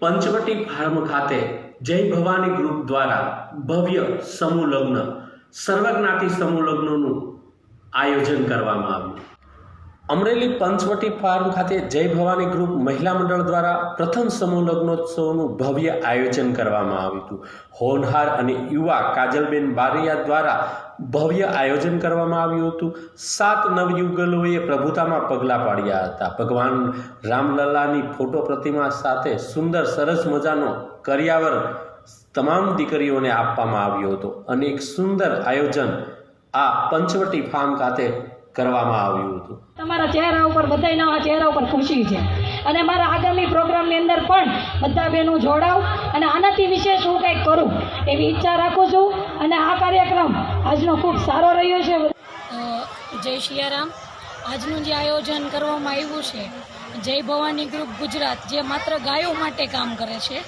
Panchavati farm ખાતે જય Bhavani group દ્વારા ભવ્ય સમૂહ લગ્ન, સર્વજ્ઞાતિ સમૂહ લગ્નનું આયોજન કરવામાં આવ્યું. અમરેલી પંચવટી ફાર્મ ખાતે જય ભવાની ગ્રુપ મહિલા મંડળ દ્વારા પ્રથમ સમૂહ લગ્નોત્સવનું ભવ્ય આયોજન કરવામાં આવ્યું હતું. હોનહાર અને યુવા કાજલબેન બારિયા દ્વારા ભવ્ય આયોજન કરવામાં આવ્યું હતું. સાત નવયુગલોએ પ્રભુતામાં પગલાં પાડ્યા હતા. ભગવાન રામલલ્લાની ફોટો પ્રતિમા સાથે સુંદર સરસ મજાનો કર્યાવર તમામ દીકરીઓને આપવામાં આવ્યો હતો. અને એક સુંદર આયોજન આ પંચવટી ફાર્મ ખાતે કરવામાં આવ્યું હતું. તમારા ચહેરા ઉપર બધાના ચહેરા ઉપર ખુશી છે. અને મારા આગામી પ્રોગ્રામની અંદર પણ બધા બહેનો જોડાવ અને આનાથી વિશેષ હું કંઈક કરું એવી ઈચ્છા રાખું છું. અને આ કાર્યક્રમ આજનો ખૂબ સારો રહ્યો છે. જય શિયારામ. આજનું જે આયોજન કરવામાં આવ્યું છે જય ભવાની ગ્રુપ ગુજરાત, જે માત્ર ગાયો માટે કામ કરે છે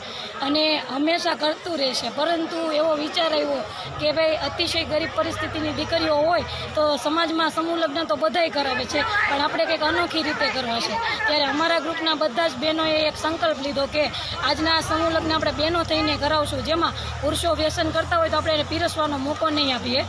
અને હંમેશા કરતું રહેશે પરંતુ એવો વિચાર આવ્યો કે ભાઈ, અતિશય ગરીબ પરિસ્થિતિની દીકરીઓ હોય તો સમાજમાં સમૂહ લગ્ન તો બધાય કરાવે છે, પણ આપણે કંઈક અનોખી રીતે કરવા છે. ત્યારે અમારા ગ્રુપના બધા જ બહેનોએ એક સંકલ્પ લીધો કે આજના સમૂહ લગ્ન આપણે બહેનો થઈને કરાવશું. જેમાં પુરુષો વ્યસન કરતા હોય તો આપણે એને પીરસવાનો મોકો નહીં આપીએ.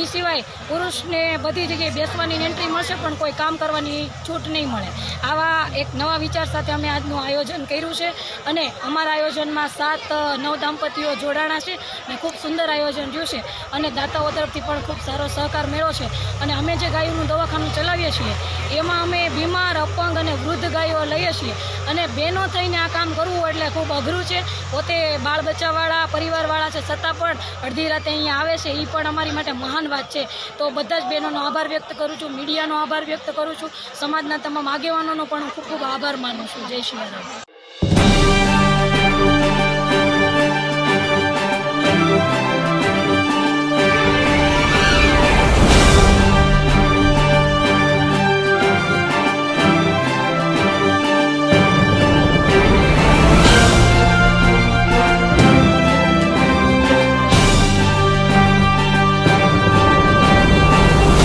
એ સિવાય પુરુષને બધી જગ્યાએ બેસવાની એન્ટ્રી મળશે, પણ કોઈ કામ કરવાની છૂટ નહીં મળે. આવા એક નવા વિચાર સાથે અમે આજનું આયોજન કર્યું છે અને અમારા આયોજનમાં સાત નવ દાંપતીઓ જોડાણા છે અને ખૂબ સુંદર આયોજન રહ્યું છે અને દાતાઓ તરફથી પણ ખૂબ સારો સહકાર મેળવ્યો છે. અને અમે જે ગાયોનું દવાખાનું ચલાવીએ છીએ, એમાં અમે બીમાર, અપંગ વૃદ્ધ ગાયો લઈએ છીએ. અને બહેનો થઈને આ કામ કરવું એટલે ખૂબ અઘરું છે. પોતે બાળ બચ્ચાવાળા, પરિવારવાળા છે, છતાં પણ અડધી રાતે અહીંયા આવે છે. એ પણ અમારી માટે મહાન વાત છે. તો બધા જ બહેનોનો આભાર વ્યક્ત કરું છું. મીડિયાનો આભાર વ્યક્ત કરું છું. સમાજના તમામ આગેવાનોનો પણ ખૂબ ખૂબ આભાર માનું છું. જય શ્રી રામ.